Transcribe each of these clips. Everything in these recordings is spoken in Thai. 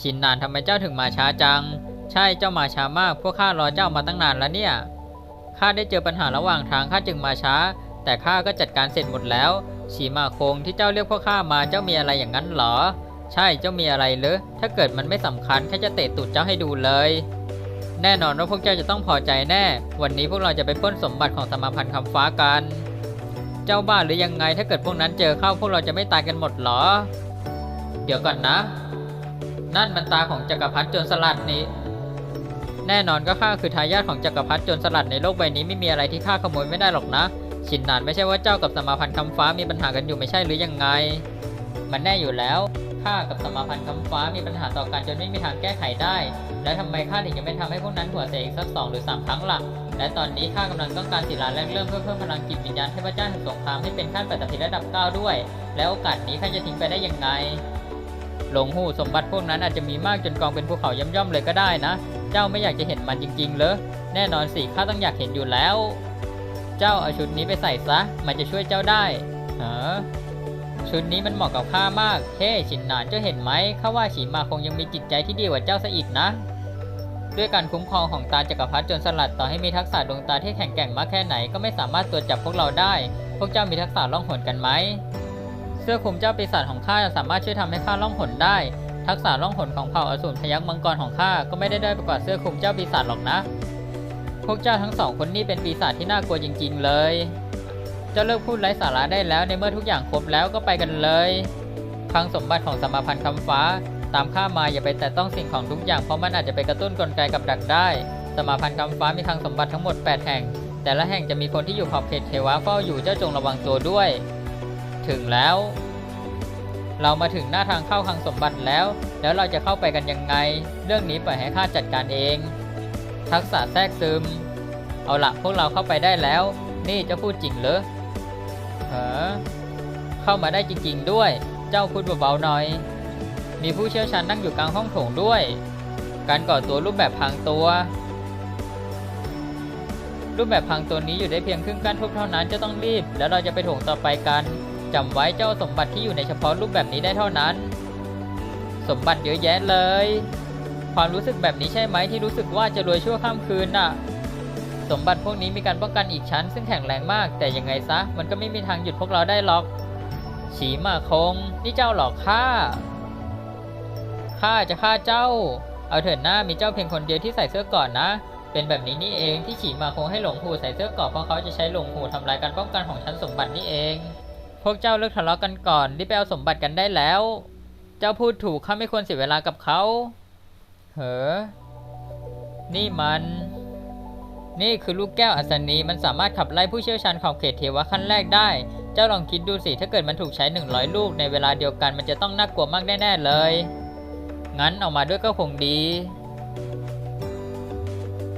ชินนานทำไมเจ้าถึงมาช้าจัง ใช่เจ้ามาช้ามาก พวกข้ารอเจ้ามาตั้งนานแล้วเนี่ยข้าได้เจอปัญหาระหว่างทางข้าจึงมาช้า แต่ข้าก็จัดการเสร็จหมดแล้วฉีมาคงที่เจ้าเรียกพวกข้ามาเจ้ามีอะไรอย่างนั้นเหรอ ใช่เจ้ามีอะไรเหรือถ้าเกิดมันไม่สำคัญข้าจะเตะตูดเจ้าให้ดูเลย แน่นอนว่าพวกเจ้าจะต้องพอใจแน่ วันนี้พวกเราจะไปปล้นสมบัติของสมาพันธ์คำฟ้ากัน เจ้าบ้าหรือยังไงถ้าเกิดพวกนั้นเจอเข้าพวกเราจะไม่ตายกันหมดเหรอ เดี๋ยวก่อนนะ นั่นมันตาของจักรพรรดิโจรสลัดนี่แน่นอนก็ข้าคือทายาทของจักรพรรดิโจรสลัดในโลกใบนี้ไม่มีอะไรที่ข้าขโมยไม่ได้หรอกนะ ชินนานไม่ใช่ว่าเจ้ากับสมาพันธ์คำฟ้ามีปัญหากันอยู่ไม่ใช่หรือยังไง มันแน่อยู่แล้วข้ากับสมาพันธ์คำฟ้ามีปัญหาต่อกันจนไม่มีทางแก้ไขได้ แล้วทำไมข้าถึงยังไม่ทำให้พวกนั้นหัวเสียอีกสักสองหรือสามครั้งล่ะ และตอนนี้ข้ากำลังต้องการศิลาแรกเริ่มเพื่อเพิ่มพลังจิตวิญญาณเทพเจ้าแห่งสงครามให้เป็นขั้นปัตตภีระดับ9ด้วย แล้วโอกาสนี้ข้าจะทิ้งไปได้ยังไง หลงหูสมบัติพวกนั้นอาจจะมีมากจนกองเป็นภูเขาย่อมๆเลยก็ได้นะ เจ้าไม่อยากจะเห็นมันจริงๆเหรอแน่นอนสิข้าต้องอยากเห็นอยู่แล้ว เจ้าเอาชุดนี้ไปใส่ซะ มันจะช่วยเจ้าได้เออชุดนี้มันเหมาะกับข้ามาก เฮ้ชินหนานเจ้าเห็นไหมข้าว่าฉีมาคงยังมีจิตใจที่ดีกว่าเจ้าซะอีกนะ ด้วยการคุ้มครองของตาจักรพรรดิจนสลัดต่อให้มีทักษะดวงตาที่แข็งแกร่งมากแค่ไหนก็ไม่สามารถตรวจจับพวกเราได้ พวกเจ้ามีทักษะล่องหนกันไหม สื้อคลุมเจ้าปีศาจของข้าสามารถช่วยทำให้ข้าล่องหนได้ ทักษะล่องหนของเผ่าอสูรพยักมังกรของข้าก็ไม่ได้ได้อยไปกว่าเสื้อคลุมเจ้าปีศาจหรอกนะ พวกเจ้าทั้งสองคนนี้เป็นปีศาจที่น่ากลัวจริง ๆ เลย เจ้าเลิกพูดไร้สาระได้แล้วในเมื่อทุกอย่างครบแล้วก็ไปกันเลยคลังสมบัติของสมาพันธ์คำฟ้า ตามข้ามาอย่าไปแตะต้องสิ่งของทุกอย่างเพราะมันอาจจะไปกระตุ้นกลไกกับดักได้ สมาพันธ์คำฟ้ามีคลังสมบัติทั้งหมด 8 แห่ง แต่ละแห่งจะมีคนที่อยู่ขอบเขตเทวะเฝ้าอยู่เจ้าจงระวังตัวด้วย ถึงแล้ว เรามาถึงหน้าทางเข้าคลังสมบัติแล้ว แล้วเราจะเข้าไปกันยังไง เรื่องนี้ปล่อยให้ข้าจัดการเอง ทักษะแทรกซึม เอาละพวกเราเข้าไปได้แล้ว นี่จะพูดจริงเหรอเออเข้ามาได้จริงๆด้วย เจ้าพูดเบาๆหน่อย มีผู้เชี่ยวชาญนั่งอยู่กลางห้องโถงด้วย การก่อตัวรูปแบบพังตัวรูปแบบพังตัวนี้อยู่ได้เพียงครึ่งก้านทุบเท่านั้นจะต้องรีบ แล้วเราจะไปโถงต่อไปกัน จำไว้เจ้าสมบัติที่อยู่ในเฉพาะรูปแบบนี้ได้เท่านั้น สมบัติเยอะแยะเลย ความรู้สึกแบบนี้ใช่ไหมที่รู้สึกว่าจะรวยชั่วข้ามคืนน่ะ สมบัติพวกนี้มีการป้องกันอีกชั้น ซึ่งแข็งแรงมาก แต่ยังไงซะ มันก็ไม่มีทางหยุดพวกเราได้หรอก ฉีมาคง นี่เจ้าหลอกข้าข้าจะฆ่าเจ้า เอาเถิดหน้ามีเจ้าเพียงคนเดียวที่ใส่เสื้อก่อนนะ เป็นแบบนี้นี่เองที่ฉีมาคงให้หลงหูใส่เสื้อก่อนเพราะเขาจะใช้หลงหูทำลายการป้องกันของชั้นสมบัตินี่เอง พวกเจ้าเลิกทะเลาะกันก่อนรีบไปเอาสมบัติกันได้แล้ว เจ้าพูดถูกข้าไม่ควรเสียเวลากับเขาเฮ้อนี่มัน นี่คือลูกแก้วอัศนีมันสามารถขับไล่ผู้เชี่ยวชาญขอบเขตเทวะขั้นแรกได้ เจ้าลองคิดดูสิถ้าเกิดมันถูกใช้ 100 ลูกในเวลาเดียวกันมันจะต้องน่ากลัวมากแน่ๆเลย งั้นออกมาด้วยก็คงดี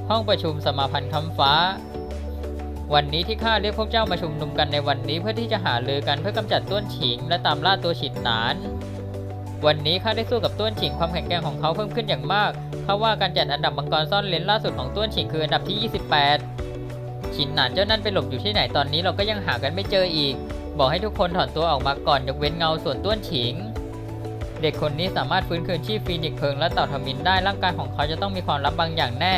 ห้องประชุมสมาพันธ์คำฟ้า วันนี้ที่ข้าเรียกพวกเจ้ามาชุมนุมกันในวันนี้เพื่อที่จะหารือกันเพื่อกำจัดต้วนฉิง และตามล่าตัวฉินหนาน วันนี้ข้าได้สู้กับต้วนฉิงความแข็งแกร่งของเขาเพิ่มขึ้นอย่างมากเขาว่าการจัดอันดับมังกรซ่อนเลนล่าสุดของต้วนฉิงคืออันดับที่ 28 ฉินหนานเจ้านั่นไปหลบอยู่ที่ไหนตอนนี้เราก็ยังหากันไม่เจออีก บอกให้ทุกคนถอนตัวออกมาก่อนยกเว้นเงาส่วนต้วนฉิง เด็กคนนี้สามารถฟื้นคืนชีพฟีนิกซ์เพิงและเต่าทมินได้ร่างกายของเขาจะต้องมีความลับบางอย่างแน่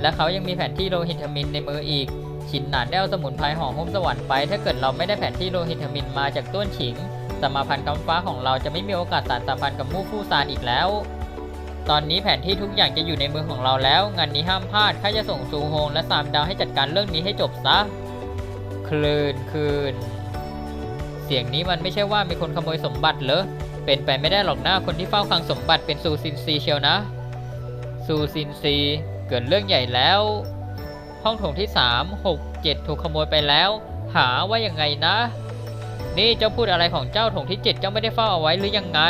และเขายังมีแผนที่โลหิตมินในมืออีก ฉินหนานได้เอาสมุนไพรหอมหุ้มสวรรค์ไป ถ้าเกิดเราไม่ได้แผนที่โลหิตมินมาจากต้นฉิงสมาพันธ์กำฟ้าของเราจะไม่มีโอกาสสานสัมพันธ์กับมู่ฟู่ซานอีกแล้ว ตอนนี้แผนที่ทุกอย่างจะอยู่ในมือของเราแล้ว งานนี้ห้ามพลาดข้าจะส่งซูโฮงและซามดาวให้จัดการเรื่องนี้ให้จบซะ คลื่นคืน เสียงนี้มันไม่ใช่ว่ามีคนขโมยสมบัติเหรอ เป็นไปไม่ได้หรอกนะคนที่เฝ้าคลังสมบัติเป็นซูซินซีเชียวนะ ซูซินซี เกิดเรื่องใหญ่แล้ว ห้องโถงที่ 3 6 7 ถูกขโมยไปแล้ว หาว่ายังไงนะ นี่เจ้าพูดอะไรของเจ้าโถงที่ 7 เจ้าไม่ได้เฝ้าเอาไว้หรือยังไง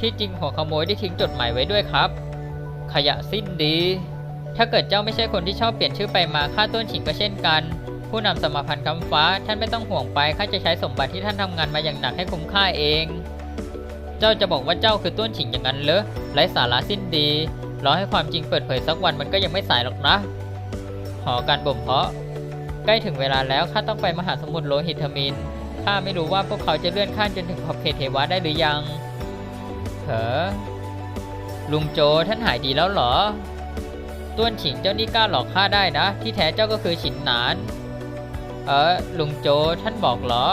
ที่จริงหัวขโมยได้ทิ้งจดหมายไว้ด้วยครับ ขยะสิ้นดี ถ้าเกิดเจ้าไม่ใช่คนที่ชอบเปลี่ยนชื่อไปมาค่าต้นฉิงก็เช่นกัน ผู้นำสมาพันธ์คำฟ้าท่านไม่ต้องห่วงไปข้าจะใช้สมบัติที่ท่านทำงานมาอย่างหนักให้คุ้มค่าเอง เจ้าจะบอกว่าเจ้าคือต้นฉิงอย่างนั้นเหรอไร้สาระสิ้นดีรอให้ความจริงเปิดเผยสักวันมันก็ยังไม่สายหรอกนะ หอการบ่มเพาะ ใกล้ถึงเวลาแล้วข้าต้องไปมหาสมุทรโลหิตมินข้าไม่รู้ว่าพวกเขาจะเลื่อนขั้นจนถึงขอบเขตเทวะได้หรือยังเถอลุงโจท่านหายดีแล้วเหรอต้วนฉิงเจ้านี่กล้าหลอกข้าได้นะ ที่แท้เจ้าก็คือฉินหนาน เออลุงโจท่านบอกเหรอ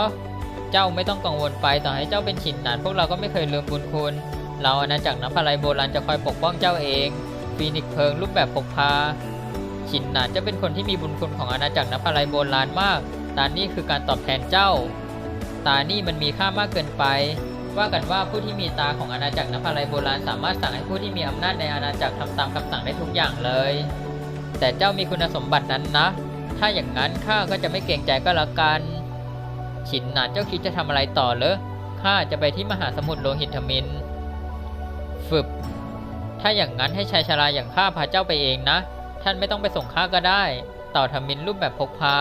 เจ้าไม่ต้องกังวลไปต่อให้เจ้าเป็นฉินหนาน พวกเราก็ไม่เคยลืมบุญคุณ เราอาณาจักรน้ำพลายโบราณจะคอยปกป้องเจ้าเองฟีนิกเพลิงรูปแบบพกพา ฉินหนานจะเป็นคนที่มีบุญคุณของอาณาจักรน้ำพลายโบราณมาก ตานี่คือการตอบแทนเจ้า ตานี่มันมีค่ามากเกินไป ว่ากันว่าผู้ที่มีตาของอาณาจักรนภาลัยโบราณสามารถสั่งให้ผู้ที่มีอำนาจในอาณาจักรทำตามคำสั่งได้ทุกอย่างเลย แต่เจ้ามีคุณสมบัตินั้นนะ ถ้าอย่างนั้นข้าก็จะไม่เกรงใจก็แล้วกันฉินหนานเจ้าคิดจะทำอะไรต่อเหรอข้าจะไปที่มหาสมุทรโลหิตมิน ฝึบ ถ้าอย่างนั้นให้ชายชราอย่างข้าพาเจ้าไปเองนะ ท่านไม่ต้องไปส่งข้าก็ได้ต่อทมินรูปแบบพกพา